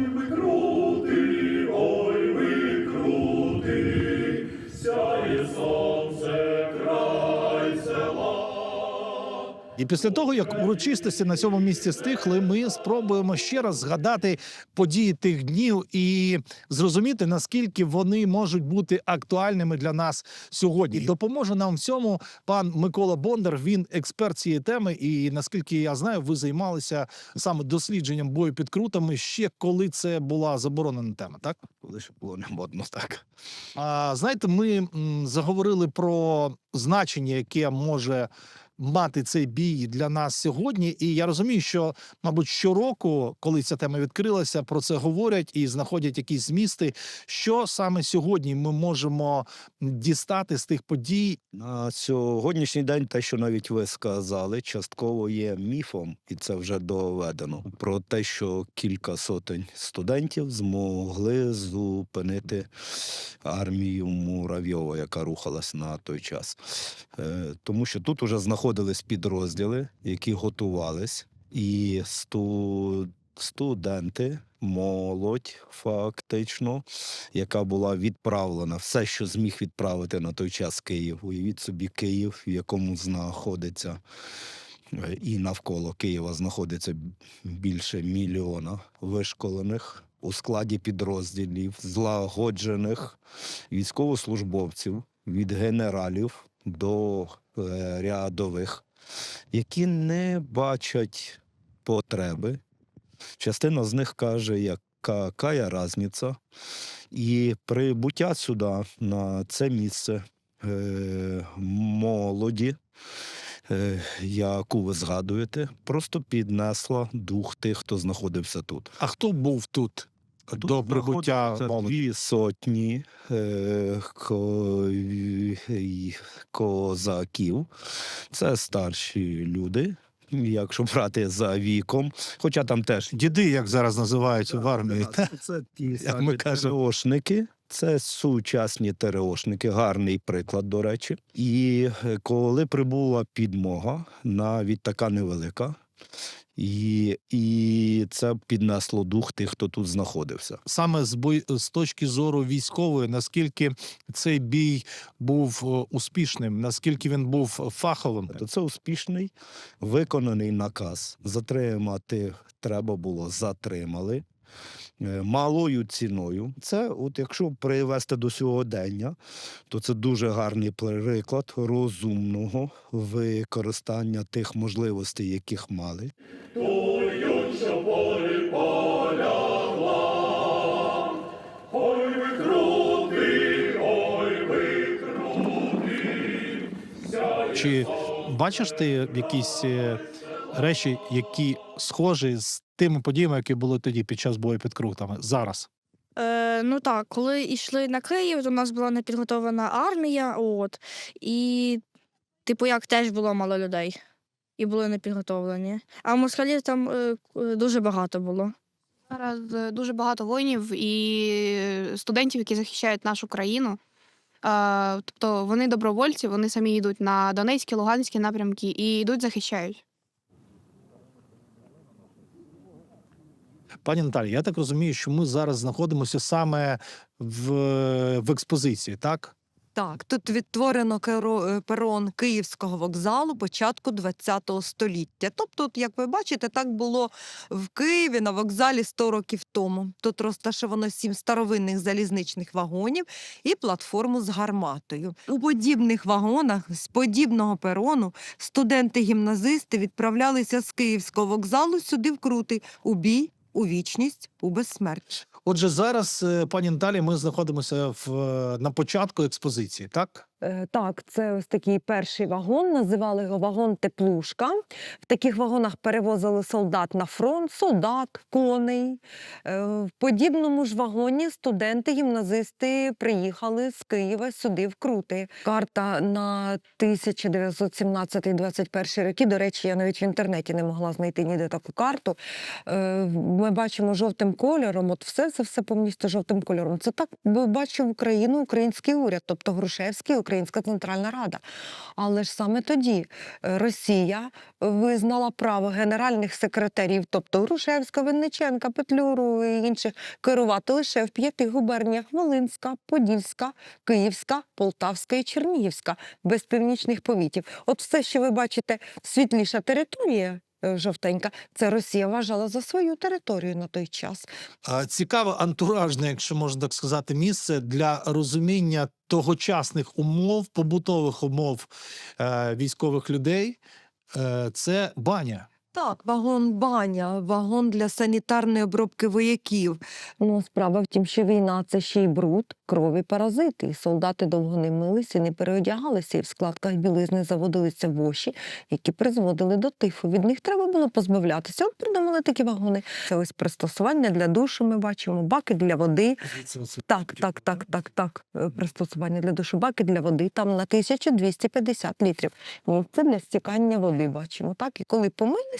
you І після того, як урочистості на цьому місці стихли, ми спробуємо ще раз згадати події тих днів і зрозуміти, наскільки вони можуть бути актуальними для нас сьогодні. І допоможе нам в цьому пан Микола Бондар. Він експерт цієї теми. І наскільки я знаю, ви займалися саме дослідженням бою під крутами ще коли це була заборонена тема, так? Коли ще було не модно так. А знаєте, ми м, заговорили про значення, яке може мати цей бій для нас сьогодні. І я розумію, що, мабуть, щороку, коли ця тема відкрилася, про це говорять і знаходять якісь змісти. Що саме сьогодні ми можемо дістати з тих подій, На сьогоднішній день те, що навіть ви сказали, частково є міфом, і це вже доведено. Про те, що кілька сотень студентів змогли зупинити армію Муравйова, яка рухалась на той час. Е, Тому що тут уже знаходились підрозділи, які готувались, і сту... студенти. Молодь фактично, яка була відправлена, все, що зміг відправити на той час Київ. Уявіть собі Київ, в якому знаходиться і навколо Києва знаходиться більше мільйона вишколених у складі підрозділів, злагоджених військовослужбовців від генералів до е, рядових, які не бачать потреби. Частина з них каже, яка кая разниця. І прибуття сюди, на це місце е, молоді, е, яку ви згадуєте, просто піднесла дух тих, хто знаходився тут. а хто був тут? До прибуття дві сотні е, козаків. Це старші люди, якщо брати за віком. Хоча там теж Діди, як зараз називають в армії. це, це ті Як самі ми кажемо. ТРОшники. Це сучасні ТРОшники, гарний приклад, до речі. І е, коли прибула підмога, навіть така невелика, і, і це піднесло дух тих, хто тут знаходився. саме з бой з точки зору військової, наскільки цей бій був е, успішним, наскільки він був фаховим. То це успішний виконаний наказ. Затримати треба було, затримали. Е, Малою ціною. Це, от якщо привести до сьогодення, то це дуже гарний приклад розумного використання тих можливостей, яких мали. Чи бачиш ти якісь е, речі, які схожі з тими подіями, які були тоді під час бою під крутами зараз? Е, ну так, коли йшли на Київ, то у нас була непідготовлена армія, от, і, типу, як теж було мало людей, і були непідготовлені. А москалів там е, е, дуже багато було. Зараз е, дуже багато воїнів і студентів, які захищають нашу країну. Е, Тобто вони добровольці, вони самі йдуть на Донецькі, Луганські напрямки і йдуть, захищають. Пані Наталі, я так розумію, що ми зараз знаходимося саме в, в експозиції, так? Так, тут відтворено е, перон Київського вокзалу початку ХХ століття. Тобто, як ви бачите, так було в Києві на вокзалі 100 років тому. Тут розташовано сім старовинних залізничних вагонів і платформу з гарматою. У подібних вагонах з подібного перону студенти-гімназисти відправлялися з Київського вокзалу сюди в Крутий у бій, у вічність, у безсмерть. Отже, зараз, е, пані Наталі, ми знаходимося в, е, на початку експозиції, так? Е, Так, це ось такий перший вагон. Називали його вагон Теплушка. В таких вагонах перевозили солдат на фронт, солдат, коней. Е, В подібному ж вагоні студенти, гімназисти приїхали з Києва сюди в Крути. Карта на 1917-21 роки. До речі, я навіть в інтернеті не могла знайти ніде таку карту. Е, Ми бачимо жовтим кольором. От все це все по місту жовтим кольором. Це так бачив Україну, український уряд, тобто Грушевський, Українська Центральна Рада. Але ж саме тоді е, Росія визнала право генеральних секретарів, тобто Грушевська, Винниченка, Петлюру і інших, керувати лише в п'яти губерніях: Волинська, Подільська, Київська, Полтавська і Чернігівська, без північних повітів. От все, що ви бачите, світліша територія. Е, Жовтенька, це Росія вважала за свою територію на той час. Цікаве антуражне, якщо можна так сказати, місце для розуміння тогочасних умов, побутових умов е, військових людей. Е, це баня. Так, вагон баня, вагон для санітарної обробки вояків. Ну, справа в тім, що війна це ще й бруд, кров і паразити. І солдати довго не милися, не переодягалися, і в складках білизни заводилися воші, які призводили до тифу. Від них треба було позбавлятися. От придумали такі вагони. Це ось пристосування для душу. Ми бачимо, баки для води. Так, так, так, так, так. е, Пристосування для душу, баки для води там на 1250 літрів. Це для стікання води бачимо. Так, і коли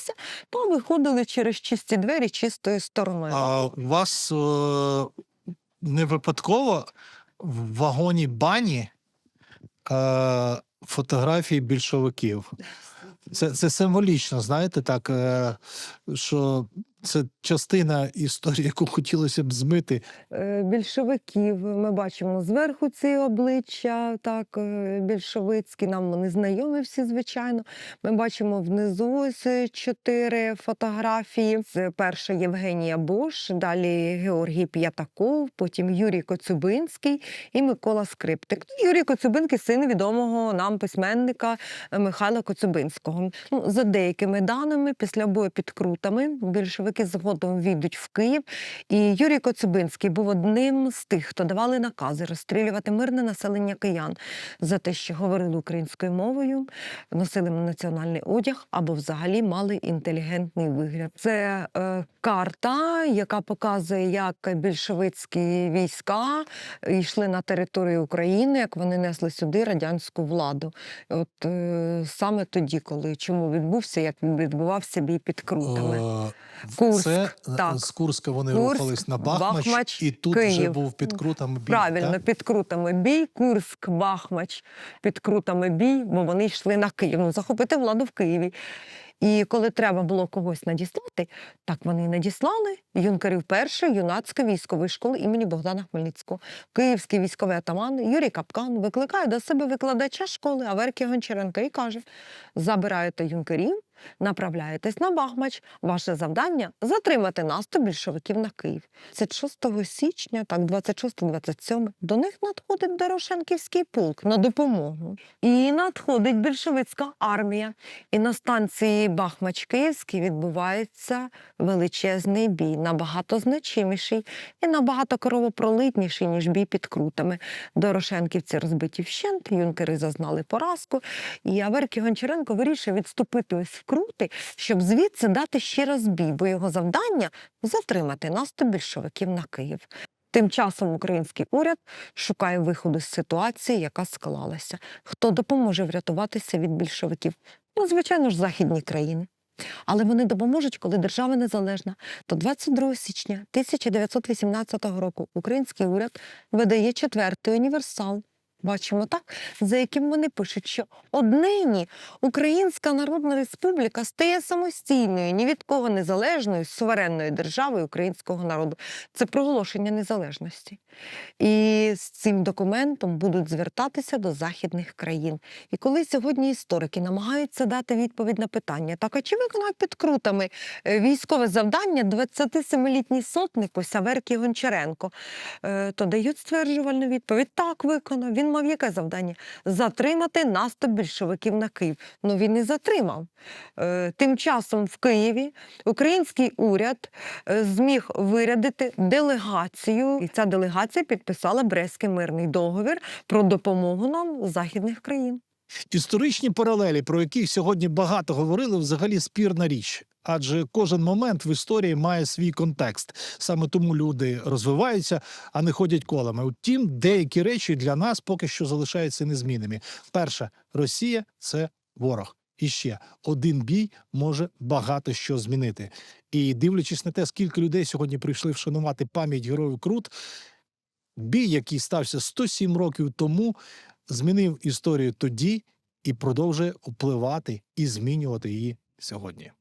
помилися, то виходили через чисті двері чистою стороною. А у вас е, не випадково в вагоні бані е, фотографії більшовиків. Це, це символічно, знаєте, так, е, що це частина історії, яку хотілося б змити. Е, Більшовиків ми бачимо зверху ці обличчя, так, е, більшовицькі, нам вони знайомі всі, звичайно. Ми бачимо внизу ось е, чотири фотографії. Перша Євгенія Бош, далі Георгій П'ятаков, потім Юрій Коцюбинський і Микола Скриптик. Ну, Юрій Коцюбинський син відомого нам письменника Михайла Коцюбинського. Ну, за деякими даними, після бою під Крутами більшовики згодом війдуть в Київ. І Юрій Коцюбинський був одним з тих, хто давали накази розстрілювати мирне населення киян за те, що говорили українською мовою, носили національний одяг або взагалі мали інтелігентний вигляд. Це е, карта, яка показує, як більшовицькі війська йшли на територію України, як вони несли сюди радянську владу. От е, саме тоді, коли чому відбувся, як відбувався бій під крутами. Курск, це так. з Курська вони Курск, рухались на Бахмач, Бахмач, і тут вже був під крутами бій. Правильно, так? під крутами бій, Курськ, Бахмач, під крутами бій, бо вони йшли на Київ, ну, захопити владу в Києві. І коли треба було когось надіслати, так вони і надіслали юнкерів першої юнацької військової школи імені Богдана Хмельницького. Київський військовий атаман Юрій Капкан викликає до себе викладача школи Аверки Гончаренка і каже: забираєте юнкерів, направляєтесь на Бахмач. Ваше завдання затримати наступ більшовиків на Київ. 26 січня, так, 26-27, до них надходить Дорошенківський полк на допомогу. І надходить більшовицька армія. І на станції Бахмач-Київський відбувається величезний бій, набагато значиміший і набагато кровопролитніший, ніж бій під крутами. Дорошенківці розбиті вщент, юнкери зазнали поразку. І Аверкій Гончаренко вирішує відступити ось в крути, щоб звідси дати ще раз бій, бо його завдання затримати наступ більшовиків на Київ. Тим часом український уряд шукає виходу з ситуації, яка склалася. Хто допоможе врятуватися від більшовиків? Ну, звичайно ж, західні країни. Але вони допоможуть, коли держава незалежна. То 22 січня 1918 року український уряд видає четвертий універсал. Бачимо так, за яким вони пишуть, що однині Українська Народна Республіка стає самостійною, ні від кого незалежною, суверенною державою українського народу. Це проголошення незалежності. І з цим документом будуть звертатися до західних країн. І коли сьогодні історики намагаються дати відповідь на питання, так а чи виконав під крутами е, військове завдання 27-літній сотник ось Аверкій Гончаренко, е, то дають стверджувальну відповідь. Так, виконав. Він мав яке завдання? Затримати наступ більшовиків на Київ. Ну він і затримав. Е, Тим часом в Києві український уряд е, зміг вирядити делегацію, і ця делегація підписала Брестський мирний договір про допомогу нам західних країн. Історичні паралелі, про які сьогодні багато говорили, взагалі спірна річ. Адже кожен момент в історії має свій контекст. Саме тому люди розвиваються, а не ходять колами. Утім, деякі речі для нас поки що залишаються незмінними. Перше, Росія це ворог. І ще один бій може багато що змінити. І дивлячись на те, скільки людей сьогодні прийшли вшанувати пам'ять героїв Крут, бій, який стався 107 років тому, змінив історію тоді і продовжує впливати і змінювати її сьогодні.